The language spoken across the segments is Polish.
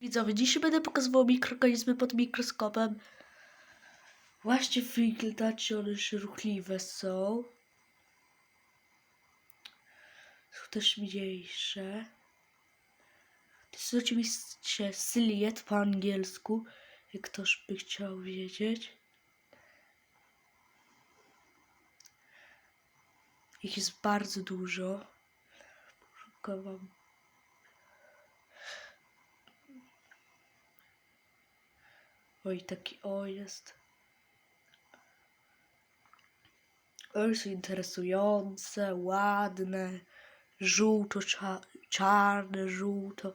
Widzowie, dzisiaj będę pokazywał mikroorganizmy pod mikroskopem. Właśnie widać, one się ruchliwe są. Są też mniejsze. To jest oczywiście syliet po angielsku, jak ktoś by chciał wiedzieć. Ich jest bardzo dużo. Szukam wam Oj, taki o jest. Oj, interesujące, ładne, żółto, cza czarne, żółto.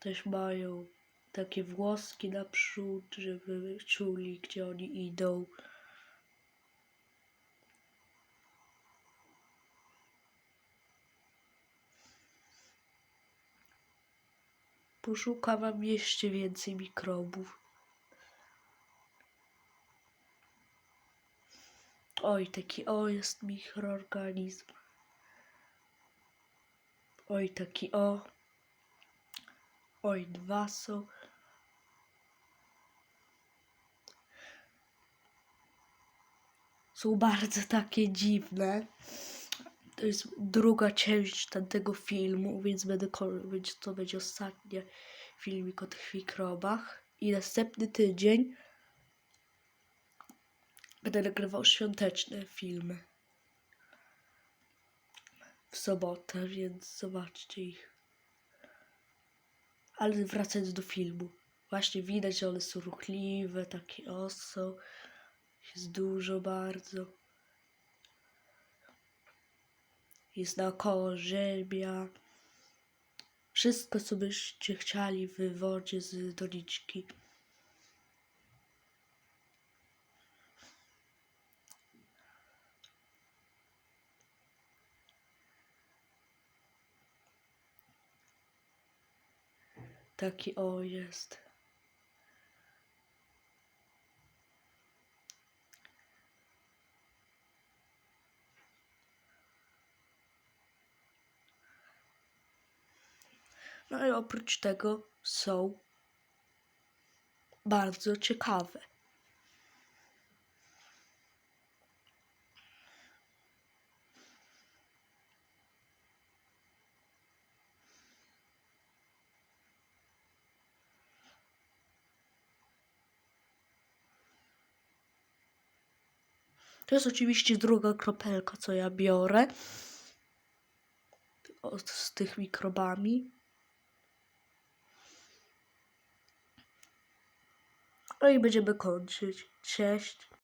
Też mają takie włoski naprzód, żeby czuli, gdzie oni idą. Poszukam wam jeszcze więcej mikrobów. Oj, taki o jest mikroorganizm. Oj, taki o. Oj, dwa są. Są bardzo takie dziwne. To jest druga część tamtego filmu, więc będę ko- będzie, to będzie ostatni filmik o tych mikrobach. I następny tydzień będę nagrywał świąteczne filmy. W sobotę, więc zobaczcie ich. Ale wracając do filmu. Właśnie widać, że one są ruchliwe, takie oso. Jest dużo bardzo. Jest naokoło ziemia. Wszystko, co byście chcieli w wodzie z doniczki. Taki o jest. No i oprócz tego są bardzo ciekawe. To jest oczywiście druga kropelka, co ja biorę od, z tych mikrobami. No i będziemy kończyć. Cześć.